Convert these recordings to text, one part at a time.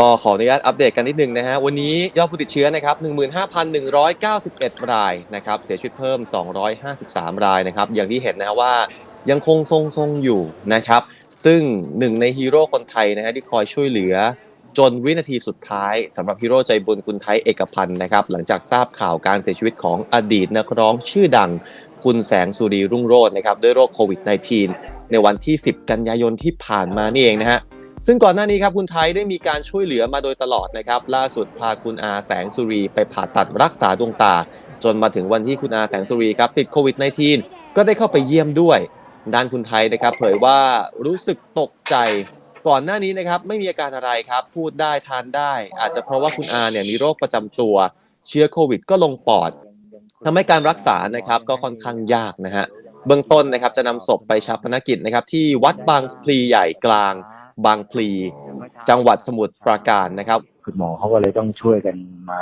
ก็ขออนุญาตอัปเดตกันนิดนึงนะฮะ วันนี้ยอดผู้ติดเชื้อนะครับ 15,191 รายนะครับ เสียชีวิตเพิ่ม 253 รายนะครับ อย่างที่เห็นนะว่ายังคงทรงๆอยู่นะครับ ซึ่งหนึ่งในฮีโร่คนไทยนะฮะที่คอยช่วยเหลือจนวินาทีสุดท้ายสำหรับฮีโร่ใจบุญคุณไทยเอกพันธ์นะครับ หลังจากทราบข่าวการเสียชีวิตของอดีตนักร้องชื่อดัง คุณแสงสุรีรุ่งโรจน์นะครับด้วยโรคโควิด -19 ในวันที่ 10 กันยายนที่ผ่านมานี่เองนะฮะ ซึ่งก่อนหน้านี้ครับคุณไทยได้มีการช่วยเหลือมาโดยตลอดนะครับล่าสุดพาคุณอาแสงสุรีไปผ่าตัดรักษาดวงตา จนมาถึงวันที่คุณอาแสงสุรีครับติดโควิด -19 ก็ได้เข้าไปเยี่ยมด้วย ด้านคุณไทยนะครับเผยว่ารู้สึกตกใจก่อนหน้านี้นะครับไม่มีอาการอะไรครับ พูดได้ทานได้ อาจจะเพราะว่าคุณอาเนี่ยมีโรคประจำตัว เชื้อโควิด ก็ลงปอดทำให้การรักษานะครับก็ค่อนข้างยากนะฮะเบื้องต้นนะครับจะนำศพไปชาปนกิจนะครับที่วัดบางพลีใหญ่กลาง บางพลี จังหวัดสมุทรปราการนะครับ คุณหมอเขาก็เลยต้องช่วยกันมา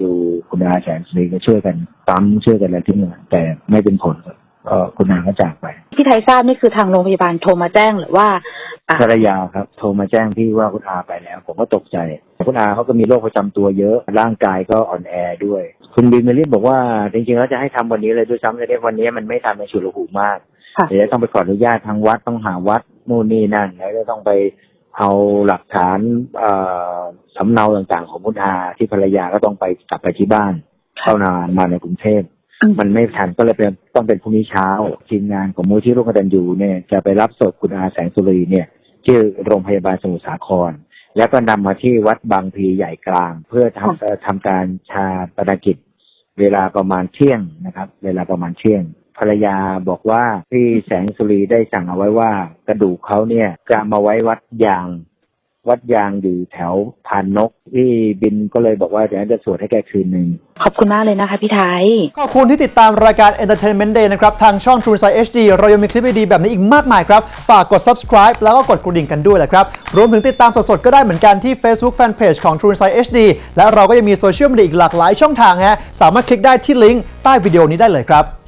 ดูคุณอาแสนสุรีก็ช่วยกันปั๊มช่วยกันอะไรที่นี่แต่ไม่เป็นผลก็คุณอาก็จากไป ที่ไทยทราบนี่คือทางโรงพยาบาลโทรมาแจ้งหรือว่าอ่าภรรยาครับ โทรมาแจ้งพี่ว่าคุณอาไปแล้ว ผมก็ตกใจ คุณอาเขาก็มีโรคประจำตัวเยอะ ร่างกายก็อ่อนแอด้วย คุณบินเมลินบอกว่า จริงๆแล้วจะให้ทำวันนี้เลยด้วยซ้ำแต่วันนี้มันไม่ทำในชุลหูมากค่ะ เดี๋ยวจะต้องไปขออนุญาตทางวัดต้องหาวัดนู่นนี่นั่นแล้วก็ต้องไปเอาหลักฐานเอ่อสำเนาต่างๆของคุณอาที่ภรรยาก็ต้องไปกลับไปที่บ้านเข้านานมาในกรุงเทพอืมมันไม่ทันก็เลยเป็นต้องเป็นพรุ่งนี้เช้าทีมงานของมูลที่ร่วมกตันยูเนี่ยจะไปรับศพคุณอาแสงสุรีเนี่ย ที่โรงพยาบาลสมุทรสาคร แล้วก็นำมาที่วัดบางพลีใหญ่กลาง เพื่อทำเอ่อทำการชาปนกิจ เวลาประมาณเที่ยงนะครับ เวลาประมาณเที่ยง ภรรยาบอกว่าพี่แสงสุรีได้สั่งเอาไว้ว่า กระดูกเขาเนี่ยจะมาไว้วัดยาง วัดยางอยู่แถวพานนกพี่บินก็เลยบอกว่าเดี๋ยวจะสวดให้แกคืนหนึ่งขอบคุณมากเลยนะคะพี่ไทย ขอบคุณที่ติดตามรายการ Entertainment Day นะครับ ทางช่อง True Insight HD เรายังมีคลิปดีๆแบบนี้อีกมากมายครับ ฝากกด subscribe แล้วก็กดกระดิ่งกันด้วยแหละครับ รวมถึงติดตามสดๆ ก็ได้เหมือนกันที่ Facebook Fanpage ของ True Insight HD และเราก็ยังมีโซเชียลมีเดียอีกหลากหลายช่องทางฮะสามารถคลิกได้ที่ลิงก์ใต้วิดีโอนี้ได้เลยครับ